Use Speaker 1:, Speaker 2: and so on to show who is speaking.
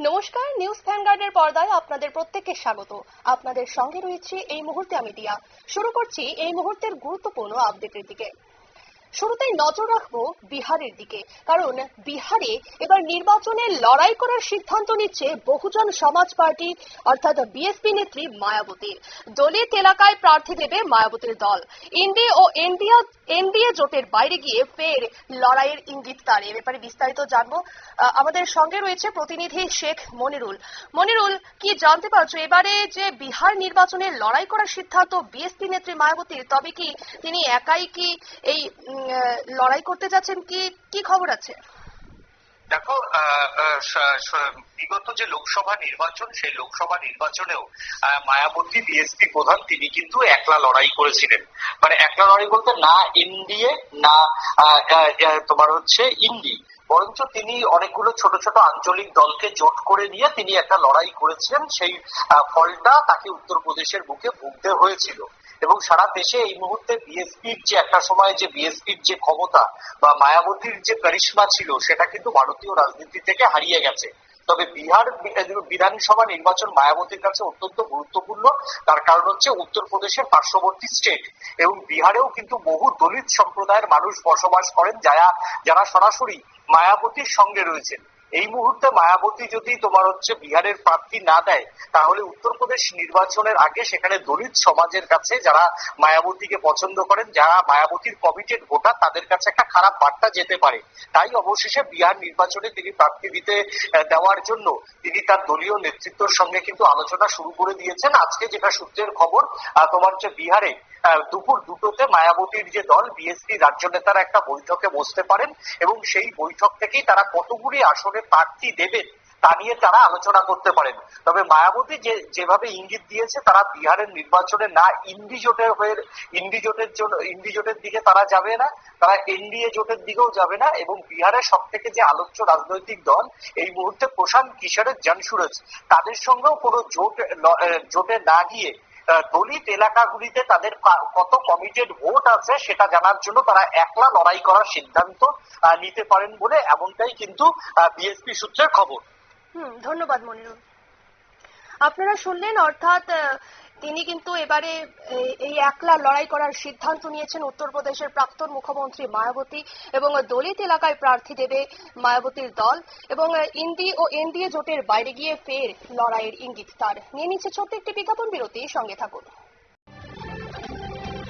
Speaker 1: নমস্কার, নিউজ ভ্যানগার্ডের পর্দায় আপনাদের প্রত্যেককে স্বাগত। আপনাদের সঙ্গে রয়েছে এই মুহূর্তে আমি দিয়া শুরু করছি এই মুহূর্তের গুরুত্বপূর্ণ আপডেটের দিকে। শুরুতেই নজর রাখব বিহারের দিকে। কারণ বিহারে এবার নির্বাচনে লড়াই করার সিদ্ধান্ত নিচ্ছে বহুজন সমাজ পার্টি, অর্থাৎ বিএসপি নেত্রী মায়াবতীর দলিত এলাকায় প্রার্থী দেবে মায়াবতীর দল। ইন্ডি ও এনডিএ এনডিএ জোটের বাইরে গিয়ে ফের লড়াইয়ের ইঙ্গিত তার। এ ব্যাপারে বিস্তারিত জানব। আমাদের সঙ্গে রয়েছে প্রতিনিধি শেখ মনিরুল। মনিরুল, কি জানতে পারছ? এবারে যে বিহার নির্বাচনে লড়াই করার সিদ্ধান্ত বিএসপি নেত্রী মায়াবতীর, তবে কি তিনি একাই কি এই লড়াই করতে যাচ্ছেন কি কি খবর আছে?
Speaker 2: দেখো বিগত যে লোকসভা নির্বাচন, সেই লোকসভা নির্বাচনেও মায়াবতী বিএসপি প্রধান তিনি কিন্তু একলা লড়াই করেছিলেন। মানে একলা লড়াই বলতে না এনডিএ না তোমার হচ্ছে ইন্ডি বরঞ্চ তিনি অনেকগুলো ছোট ছোট আঞ্চলিক দলকে জোট করে নিয়ে তিনি একটা লড়াই করেছিলেন। সেই ফলটা তাকে উত্তরপ্রদেশের বুকে ভুগতে হয়েছিল। এবং সারা দেশে এই মুহূর্তে বিএসপির যে একটা সময় যে বিএসপির যে ক্ষমতা বা মায়াবতীর যে করিশ্মা ছিল, সেটা কিন্তু ভারতীয় রাজনীতি থেকে হারিয়ে গেছে। তবে বিহার বিধানসভা নির্বাচন মায়াবতীর কাছে অত্যন্ত গুরুত্বপূর্ণ। তার কারণ হচ্ছে উত্তরপ্রদেশের পার্শ্ববর্তী স্টেট এবং বিহারেও কিন্তু বহু দলিত সম্প্রদায়ের মানুষ বসবাস করেন যারা যারা সরাসরি মায়াবতীর সঙ্গে রয়েছেন। এই মুহূর্তে মায়াবতী যদি তোমার হচ্ছে বিহারের প্রার্থী না দেয়, তাহলে উত্তরপ্রদেশ নির্বাচনের আগে সেখানে দলিত সমাজের কাছে যারা মায়াবতীকে পছন্দ করেন, যারা মায়াবতীর কমিটেড ভোটার, তাদের কাছে একটা খারাপ বার্তা যেতে পারে। তাই অবশেষে বিহার নির্বাচনে তিনি প্রার্থী দিতে দেওয়ার জন্য তিনি তার দলীয় নেতৃত্বের সঙ্গে কিন্তু আলোচনা শুরু করে দিয়েছেন। আজকে যেটা সূত্রের খবর তোমার হচ্ছে বিহারে দুপুর দুটোতে মায়াবতীর যে দল, বিএসপি রাজ্য নেতারা একটা বৈঠকে বসতে পারেন এবং সেই বৈঠক থেকেই তারা কতগুলি আসনে প্রার্থী দেবেন, তা নিয়ে তারা আলোচনা করতে পারেন। তবে মায়াবতী যে, যেভাবে ইঙ্গিত দিয়েছে, তারা বিহারের নির্বাচনে না ইন্ডি জোটের হয়ে ইন্ডি জোটের জন্য ইন্ডি জোটের দিকে তারা যাবে না, তারা এনডিএ জোটের দিকেও যাবে না এবং বিহারের সব থেকে যে আলোচ্য রাজনৈতিক দল, এই মুহূর্তে প্রশান্ত কিশোরের জনসুরজ, তাদের সঙ্গেও কোনো জোট জোটে না গিয়ে দলিত এলাকাগুলিতে তাদের কত কমিটেড ভোট আছে সেটা জানার জন্য তারা একলা লড়াই করার সিদ্ধান্ত নিতে পারেন বলে এমনটাই কিন্তু বিএসপি সূত্রের খবর।
Speaker 1: হুম, ধন্যবাদ মনিরুল। আপনারা শুনলেন, অর্থাৎ তিনি কিন্তু এবারে এই- একলা লড়াই করার সিদ্ধান্ত নিয়েছেন উত্তরপ্রদেশের প্রাক্তন মুখ্যমন্ত্রী মায়াবতী এবং দলিত এলাকায় প্রার্থী দেবে মায়াবতীর দল এবং ইন্দি ও এনডিএ জোটের বাইরে গিয়ে ফের লড়াইয়ের ইঙ্গিত তার। নিয়ে নিচ্ছে ছোট্ট একটি বিজ্ঞাপন বিরতি সঙ্গে থাকুন।